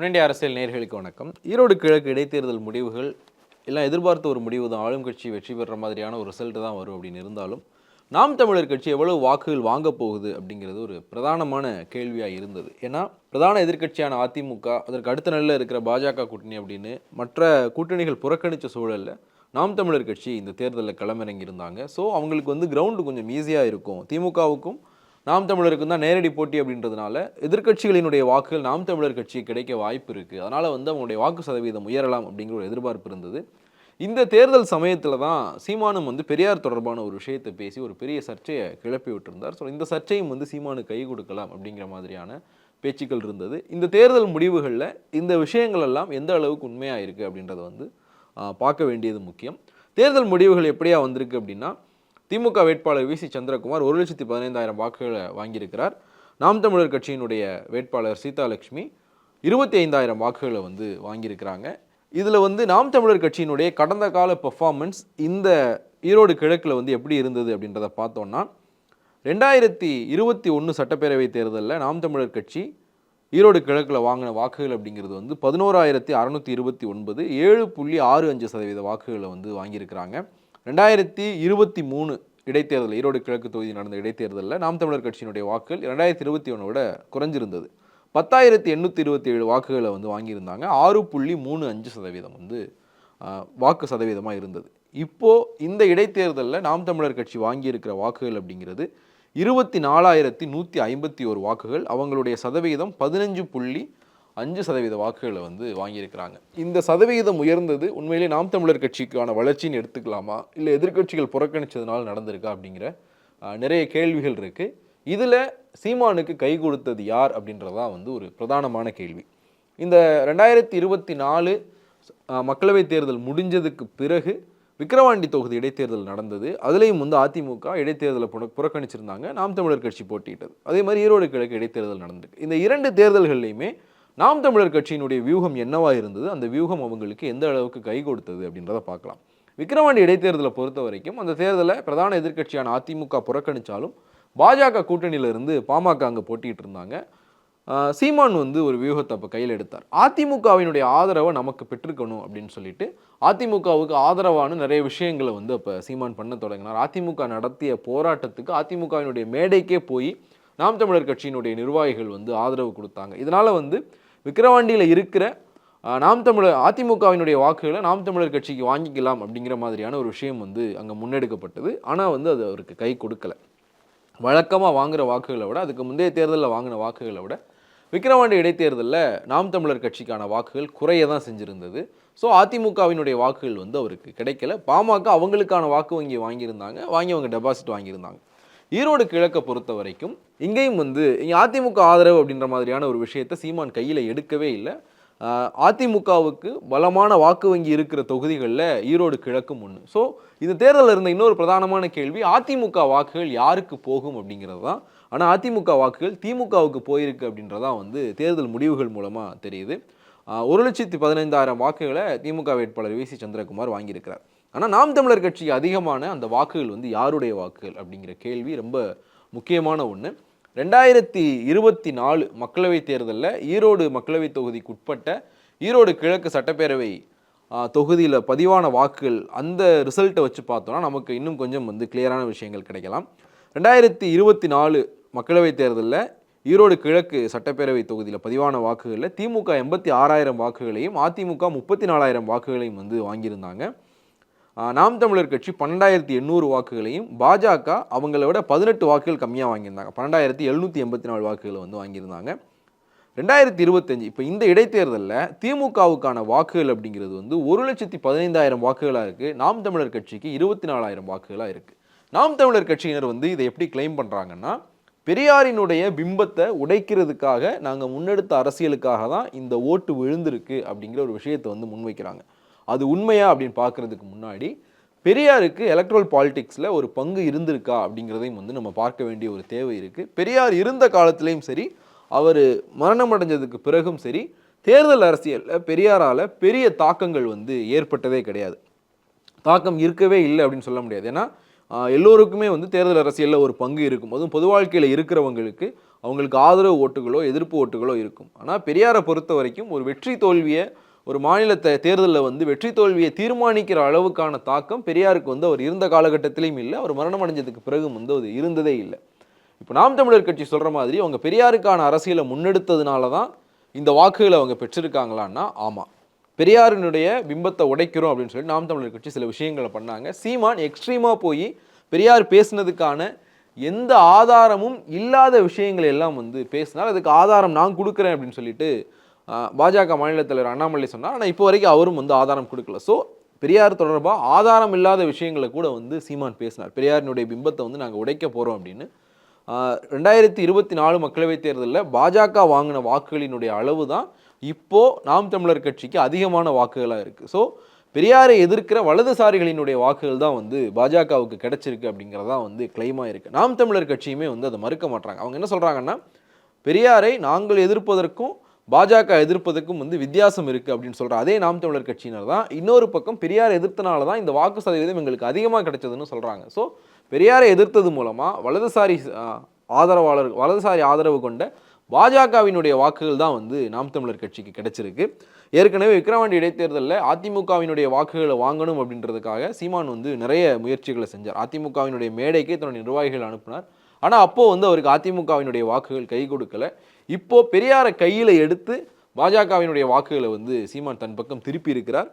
முன்னாடி அரசியல் நேர்களுக்கு வணக்கம். ஈரோடு கிழக்கு இடைத்தேர்தல் முடிவுகள் எல்லாம் எதிர்பார்த்த ஒரு முடிவு தான். ஆளும் கட்சி வெற்றி பெற மாதிரியான ஒரு ரிசல்ட்டு தான் வரும் அப்படின்னு இருந்தாலும் நாம் தமிழர் கட்சி எவ்வளவு வாக்குகள் வாங்க போகுது அப்படிங்கிறது ஒரு பிரதானமான கேள்வியாக இருந்தது. ஏன்னா பிரதான எதிர்க்கட்சியான அதிமுக அதற்கு அடுத்த நிலையில் இருக்கிற பாஜக கூட்டணி அப்படின்னு மற்ற கூட்டணிகள் புறக்கணித்த சூழலில் நாம் தமிழர் கட்சி இந்த தேர்தலில் களமிறங்கியிருந்தாங்க. ஸோ அவங்களுக்கு வந்து கிரவுண்டு கொஞ்சம் ஈஸியாக இருக்கும். திமுகவுக்கும் நாம் தமிழருக்கும் தான் நேரடி போட்டி அப்படின்றதுனால எதிர்க்கட்சிகளினுடைய வாக்குகள் நாம் தமிழர் கட்சி கிடைக்க வாய்ப்பு இருக்குது அதனால் வந்து அவங்களுடைய வாக்கு சதவீதம் உயரலாம் அப்படிங்கிற ஒரு எதிர்பார்ப்பு இருந்தது. இந்த தேர்தல் சமயத்தில் தான் சீமானும் வந்து பெரியார் தொடர்பான ஒரு விஷயத்தை பேசி ஒரு பெரிய சர்ச்சையை கிளப்பி விட்டிருந்தார். ஸோ இந்த சர்ச்சையும் வந்து சீமானு கை கொடுக்கலாம் அப்படிங்கிற மாதிரியான பேச்சுக்கள் இருந்தது. இந்த தேர்தல் முடிவுகளில் இந்த விஷயங்கள் எல்லாம் எந்த அளவுக்கு உண்மையாக இருக்குது அப்படின்றத வந்து பார்க்க வேண்டியது முக்கியம். தேர்தல் முடிவுகள் எப்படியா வந்திருக்கு அப்படின்னா திமுக வேட்பாளர் வி சி சந்திரகுமார் ஒரு லட்சத்தி பதினைந்தாயிரம் வாக்குகளை வாங்கியிருக்கிறார். நாம் தமிழர் கட்சியினுடைய வேட்பாளர் சீதாலட்சுமி இருபத்தி ஐந்தாயிரம் வாக்குகளை வந்து வாங்கியிருக்கிறாங்க. இதில் வந்து நாம் தமிழர் கட்சியினுடைய கடந்த கால பெர்ஃபார்மன்ஸ் இந்த ஈரோடு கிழக்கில் வந்து எப்படி இருந்தது அப்படின்றத பார்த்தோன்னா ரெண்டாயிரத்தி இருபத்தி ஒன்று சட்டப்பேரவை தேர்தலில் நாம் தமிழர் கட்சி ஈரோடு கிழக்கில் வாங்கின வாக்குகள் அப்படிங்கிறது வந்து பதினோராயிரத்தி அறநூற்றி இருபத்தி ஒன்பது ஏழு புள்ளி ஆறு அஞ்சு சதவீத வாக்குகளை வந்து வாங்கியிருக்கிறாங்க. ரெண்டாயிரத்தி இருபத்தி மூணு இடைத்தேர்தல் ஈரோடு கிழக்கு தொகுதி நடந்த இடைத்தேர்தலில் நாம் தமிழர் கட்சியினுடைய வாக்குகள் ரெண்டாயிரத்தி இருபத்தி ஒன்றை விட குறைஞ்சிருந்தது. பத்தாயிரத்தி எண்ணூற்றி இருபத்தி ஏழு வாக்குகளை வந்து வாங்கியிருந்தாங்க. ஆறு புள்ளி மூணு அஞ்சு சதவீதம் வந்து வாக்கு சதவீதமாக இருந்தது. இப்போது இந்த இடைத்தேர்தலில் நாம் தமிழர் கட்சி வாங்கியிருக்கிற வாக்குகள் அப்படிங்கிறது இருபத்தி நாலாயிரத்தி நூற்றி ஐம்பத்தி ஒரு வாக்குகள். அவங்களுடைய சதவீதம் பதினஞ்சு புள்ளி அஞ்சு சதவீத வாக்குகளை வந்து வாங்கியிருக்கிறாங்க. இந்த சதவீதம் உயர்ந்தது உண்மையிலேயே நாம் தமிழர் கட்சிக்கான வளர்ச்சின்னு எடுத்துக்கலாமா? இல்லை எதிர்க்கட்சிகள் புறக்கணித்ததுனால நடந்திருக்கா அப்படிங்கிற நிறைய கேள்விகள் இருக்குது இதில் சீமானுக்கு கை கொடுத்தது யார் அப்படின்றதான் வந்து ஒரு பிரதானமான கேள்வி. இந்த ரெண்டாயிரத்தி இருபத்தி நாலு மக்களவைத் தேர்தல் முடிஞ்சதுக்கு பிறகு விக்கிரவாண்டி தொகுதி இடைத்தேர்தல் நடந்தது. அதுலேயும் வந்து அதிமுக இடைத்தேர்தலை புற புறக்கணிச்சிருந்தாங்க. நாம் தமிழர் கட்சி போட்டியிட்டது. அதே மாதிரி ஈரோடு கிழக்கு இடைத்தேர்தல் நடந்திருக்கு. இந்த இரண்டு தேர்தல்கள்லையுமே நாம் தமிழர் கட்சியினுடைய வியூகம் என்னவா இருந்தது? அந்த வியூகம் அவங்களுக்கு எந்த அளவுக்கு கை கொடுத்தது அப்படின்றத பார்க்கலாம். விக்கிரவாண்டி இடைத்தேர்தலை பொறுத்த வரைக்கும் அந்த தேர்தலை பிரதான எதிர்க்கட்சியான அதிமுக புறக்கணிச்சாலும் பாஜக கூட்டணியிலிருந்து பாமக அங்கே போட்டிகிட்டு இருந்தாங்க. சீமான் வந்து ஒரு வியூகத்தை அப்போ கையில் எடுத்தார். அதிமுகவினுடைய ஆதரவை நமக்கு பெற்றுக்கணும் அப்படின்னு சொல்லிட்டு அதிமுகவுக்கு ஆதரவான நிறைய விஷயங்களை வந்து அப்போ சீமான் பண்ண தொடங்கினார். அதிமுக நடத்திய போராட்டத்துக்கு அதிமுகவினுடைய மேடைக்கே போய் நாம் தமிழர் கட்சியினுடைய நிர்வாகிகள் வந்து ஆதரவு கொடுத்தாங்க. இதனால் வந்து விக்கிரவாண்டியில் இருக்கிற நாம் தமிழர் அதிமுகவினுடைய வாக்குகளை நாம் தமிழர் கட்சிக்கு வாங்கிக்கலாம் அப்படிங்கிற மாதிரியான ஒரு விஷயம் வந்து அங்கே முன்னெடுக்கப்பட்டது. ஆனால் வந்து அது அவருக்கு கை கொடுக்கல. வழக்கமாக வாங்குகிற வாக்குகளை விட அதுக்கு முந்தைய தேர்தலில் வாங்கின வாக்குகளை விட விக்கிரவாண்டி இடைத்தேர்தலில் நாம் தமிழர் கட்சிக்கான வாக்குகள் குறைய தான் செஞ்சுருந்தது. ஸோ அதிமுகவினுடைய வாக்குகள் வந்து அவருக்கு கிடைக்கல. பாமக அவங்களுக்கான வாக்கு வங்கி வாங்கியிருந்தாங்க. வாங்கி அவங்க டெபாசிட் வாங்கியிருந்தாங்க. ஈரோடு கிழக்கை பொறுத்த வரைக்கும் இங்கேயும் வந்து இங்கே அதிமுக ஆதரவு அப்படின்ற மாதிரியான ஒரு விஷயத்தை சீமான் கையில் எடுக்கவே இல்லை. அதிமுகவுக்கு பலமான வாக்கு வங்கி இருக்கிற தொகுதிகளில் ஈரோடு கிழக்கும் ஒன்று ஸோ இந்த தேர்தலில் இருந்த இன்னொரு பிரதானமான கேள்வி அதிமுக வாக்குகள் யாருக்கு போகும் அப்படிங்கிறது தான். ஆனால் அதிமுக வாக்குகள் திமுகவுக்கு போயிருக்கு அப்படின்றதான் வந்து தேர்தல் முடிவுகள் மூலமாக தெரியுது. ஒரு லட்சத்தி பதினைந்தாயிரம் வாக்குகளை திமுக வேட்பாளர் வி சி சந்திரகுமார் வாங்கியிருக்கிறார். ஆனால் நாம் தமிழர் கட்சிக்கு அதிகமான அந்த வாக்குகள் வந்து யாருடைய வாக்குகள் அப்படிங்கிற கேள்வி ரொம்ப முக்கியமான ஒன்று ரெண்டாயிரத்தி இருபத்தி நாலு மக்களவைத் தேர்தலில் ஈரோடு மக்களவைத் தொகுதிக்கு உட்பட்ட ஈரோடு கிழக்கு சட்டப்பேரவை தொகுதியில் பதிவான வாக்குகள் அந்த ரிசல்ட்டை வச்சு பார்த்தோம்னா நமக்கு இன்னும் கொஞ்சம் வந்து கிளியரான விஷயங்கள் கிடைக்கலாம். ரெண்டாயிரத்தி இருபத்தி நாலு மக்களவைத் தேர்தலில் ஈரோடு கிழக்கு சட்டப்பேரவை தொகுதியில் பதிவான வாக்குகளில் திமுக எண்பத்தி ஆறாயிரம் வாக்குகளையும் அதிமுக முப்பத்தி நாலாயிரம் வாக்குகளையும் வந்து வாங்கியிருந்தாங்க. நாம் தமிழர் கட்சி பன்னெண்டாயிரத்தி எண்ணூறு வாக்குகளையும் பாஜக அவங்கள விட பதினெட்டு வாக்குகள் கம்மியாக வாங்கியிருந்தாங்க. பன்னெண்டாயிரத்தி எழுநூற்றி எண்பத்தி நாலு வாக்குகளை வந்து வாங்கியிருந்தாங்க. ரெண்டாயிரத்தி இருபத்தஞ்சு இப்போ இந்த இடைத்தேர்தலில் திமுகவுக்கான வாக்குகள் அப்படிங்கிறது வந்து ஒரு லட்சத்தி பதினைந்தாயிரம் வாக்குகளாக இருக்குது நாம் தமிழர் கட்சிக்கு இருபத்தி நாலாயிரம் வாக்குகளாக இருக்குது நாம் தமிழர் கட்சியினர் வந்து இதை எப்படி கிளைம் பண்ணுறாங்கன்னா பெரியாரினுடைய பிம்பத்தை உடைக்கிறதுக்காக நாங்கள் முன்னெடுத்த அரசியலுக்காக தான் இந்த ஓட்டு விழுந்திருக்கு அப்படிங்கிற ஒரு விஷயத்தை வந்து முன்வைக்கிறாங்க. அது உண்மையா அப்படின்னு பார்க்குறதுக்கு முன்னாடி பெரியாருக்கு எலக்ட்ரல் பாலிடிக்ஸில் ஒரு பங்கு இருந்திருக்கா அப்படிங்கிறதையும் வந்து நம்ம பார்க்க வேண்டிய ஒரு தேவை இருக்குது பெரியார் இருந்த காலத்துலேயும் சரி அவர் மரணம் அடைஞ்சதுக்கு பிறகும் சரி தேர்தல் அரசியலில் பெரியாரால் பெரிய தாக்கங்கள் வந்து ஏற்பட்டதே கிடையாது. தாக்கம் இருக்கவே இல்லை அப்படின்னு சொல்ல முடியாது. ஏன்னா எல்லோருக்குமே வந்து தேர்தல் அரசியலில் ஒரு பங்கு இருக்கும். அதுவும் பொது வாழ்க்கையில் இருக்கிறவங்களுக்கு அவங்களுக்கு ஆதரவு ஓட்டுகளோ எதிர்ப்பு ஓட்டுகளோ இருக்கும். ஆனால் பெரியாரை பொறுத்த வரைக்கும் ஒரு வெற்றி தோல்வியை ஒரு மாநிலத்தை தேர்தலில் வந்து வெற்றி தோல்வியை தீர்மானிக்கிற அளவுக்கான தாக்கம் பெரியாருக்கு வந்து அவர் இருந்த காலகட்டத்திலையும் இல்லை. அவர் மரணம் அடைஞ்சதுக்கு பிறகும் வந்து அது இருந்ததே இல்லை. இப்போ நாம் தமிழர் கட்சி சொல்கிற மாதிரி அவங்க பெரியாருக்கான அரசியலை முன்னெடுத்ததுனால தான் இந்த வாக்குகளை அவங்க பெற்றிருக்காங்களான்னா ஆமாம் பெரியாரினுடைய பிம்பத்தை உடைக்கிறோம் அப்படின்னு சொல்லி நாம் தமிழர் கட்சி சில விஷயங்களை பண்ணாங்க. சீமான் எக்ஸ்ட்ரீமாக போய் பெரியார் பேசினதுக்கான எந்த ஆதாரமும் இல்லாத விஷயங்களை எல்லாம் வந்து பேசினால் அதுக்கு ஆதாரம் நான் கொடுக்குறேன் அப்படின்னு சொல்லிட்டு பாஜக மாநில தலைவர் அண்ணாமலை சொன்னார். ஆனால் இப்போ வரைக்கும் அவரும் வந்து ஆதாரம் கொடுக்கல. ஸோ பெரியார் தொடர்பாக ஆதாரம் இல்லாத விஷயங்களை கூட வந்து சீமான் பேசினார். பெரியாரினுடைய பிம்பத்தை வந்து நாங்கள் உடைக்க போகிறோம் அப்படின்னு. ரெண்டாயிரத்தி இருபத்தி நாலு மக்களவைத் தேர்தலில் பாஜக வாங்கின வாக்குகளினுடைய அளவு தான் இப்போது நாம் தமிழர் கட்சிக்கு அதிகமான வாக்குகளாக இருக்குது ஸோ பெரியாரை எதிர்க்கிற வலதுசாரிகளினுடைய வாக்குகள் தான் வந்து பாஜகவுக்கு கிடைச்சிருக்கு அப்படிங்கிறதான் வந்து கிளைமாக இருக்குது நாம் தமிழர் கட்சியுமே வந்து அதை மறுக்க மாட்டாங்க அவங்க என்ன சொல்கிறாங்கன்னா பெரியாரை நாங்கள் எதிர்ப்பதற்கும் பாஜக எதிர்ப்பதற்கும் வந்து வித்தியாசம் இருக்குது அப்படின்னு சொல்கிற அதே நாம் தமிழர் கட்சியினர் தான் இன்னொரு பக்கம் பெரியாரை எதிர்த்தனால தான் இந்த வாக்கு சதவீதம் எங்களுக்கு அதிகமாக கிடைச்சதுன்னு சொல்கிறாங்க ஸோ பெரியாரை எதிர்த்தது மூலமாக வலதுசாரி ஆதரவாளர் வலதுசாரி ஆதரவு கொண்ட பாஜகவினுடைய வாக்குகள் தான் வந்து நாம் தமிழர் கட்சிக்கு கிடைச்சிருக்கு. ஏற்கனவே விக்கிரவாண்டி இடைத்தேர்தலில் அதிமுகவினுடைய வாக்குகளை வாங்கணும் அப்படின்றதுக்காக சீமான் வந்து நிறைய முயற்சிகளை செஞ்சார். அதிமுகவினுடைய மேடைக்கு தன்னுடைய நிர்வாகிகள் அனுப்பினார். ஆனால் அப்போது வந்து அவருக்கு அதிமுகவினுடைய வாக்குகள் கை கொடுக்கல. இப்போ பெரியாரை கையில் எடுத்து பாஜகவினுடைய வாக்குகளை வந்து சீமான் தன் பக்கம் திருப்பி இருக்கிறார்.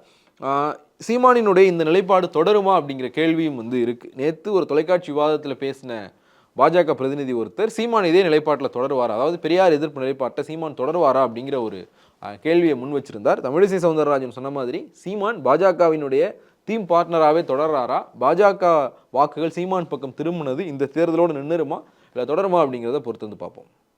சீமானினுடைய இந்த நிலைப்பாடு தொடருமா அப்படிங்கிற கேள்வியும் வந்து இருக்கு. நேற்று ஒரு தொலைக்காட்சி விவாதத்தில் பேசின பாஜக பிரதிநிதி ஒருத்தர் சீமான் இதே நிலைப்பாட்டில் தொடருவாரா? அதாவது பெரியார் எதிர்ப்பு நிலைப்பாட்டை சீமான் தொடருவாரா அப்படிங்கிற ஒரு கேள்வியை முன் வச்சிருந்தார். தமிழிசை சவுந்தரராஜன் சொன்ன மாதிரி சீமான் பாஜகவினுடைய தீம் பார்ட்னராகவே தொடர்றாரா பாஜக வாக்குகள் சீமான் பக்கம் திரும்பினது இந்த தேர்தலோடு நின்றுருமா இல்லை தொடருமா அப்படிங்கிறத பொறுத்து வந்து பார்ப்போம்.